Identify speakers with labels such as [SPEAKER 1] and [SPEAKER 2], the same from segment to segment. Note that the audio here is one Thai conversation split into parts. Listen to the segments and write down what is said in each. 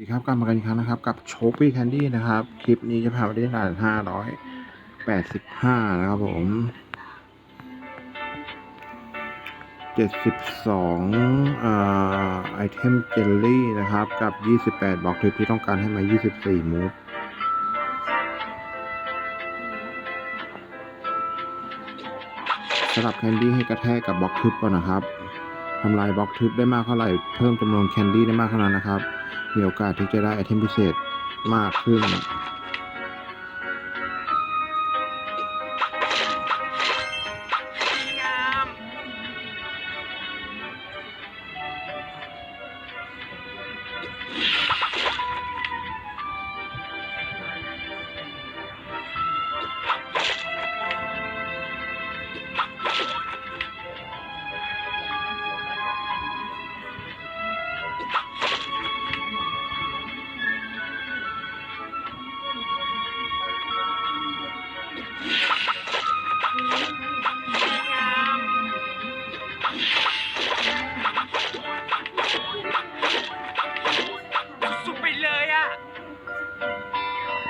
[SPEAKER 1] สวัสดีครับกลับมากันอีกครั้งนะครับ กับโชปี้แคนดี้นะครับ คลิปนี้จะพาไปที่ด่านห้าร้อยแปดสิบห้านะครับผมเจ็ดสิบสองอ่าไอเทมเจลลี่นะครับ กับยี่สิบแปดบล็อกทริปที่ต้องการให้มายี่สิบสี่มูฟสลับแคนดี้ให้กระแทกกับบล็อกทึบก่อนนะครับทำลายบล็อกทึบได้มากเท่าไหร่ เพิ่มจำนวนแคนดี้ได้มากเท่านั้นนะครับ มีโอกาสที่จะได้ไอเทมพิเศษมากขึ้น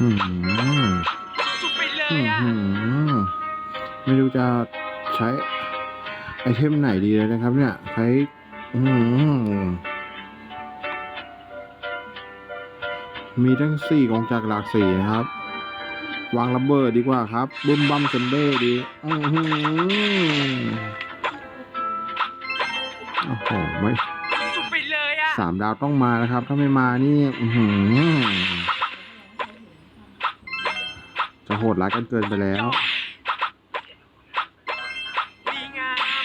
[SPEAKER 1] อืม
[SPEAKER 2] สุดไปเล
[SPEAKER 1] อื
[SPEAKER 2] ย
[SPEAKER 1] ม
[SPEAKER 2] อะ
[SPEAKER 1] อืมไม่รู้จะใช้ไอเทมไหนดีเลยนะครับ เนี่ยใช้อืมมีทั้งสี่กองจากหลากสีนะครับ วางระเบิดดีกว่าครับบึ้มบัมเซมเบ้ดีอือหือโอ้โหไม่
[SPEAKER 2] สุดไปเลยอะ
[SPEAKER 1] สามดาวต้องมานะครับ ถ้าไม่มานี่ อือหือ จะโหดร้ายกันเกินไปแล้ว
[SPEAKER 2] ดีงาม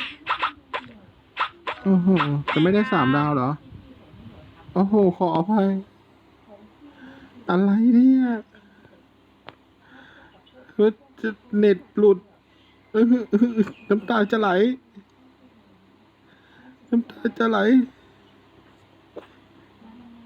[SPEAKER 1] โอ้โห จะไม่ได้สามดาวเหรอ โอ้โห ขออภัย อะไรเนี่ยเฮ้ยจะเน็ตหลุดอื้อหืออื้อหือน้ำตาจะไหล น้ำตาจะไหล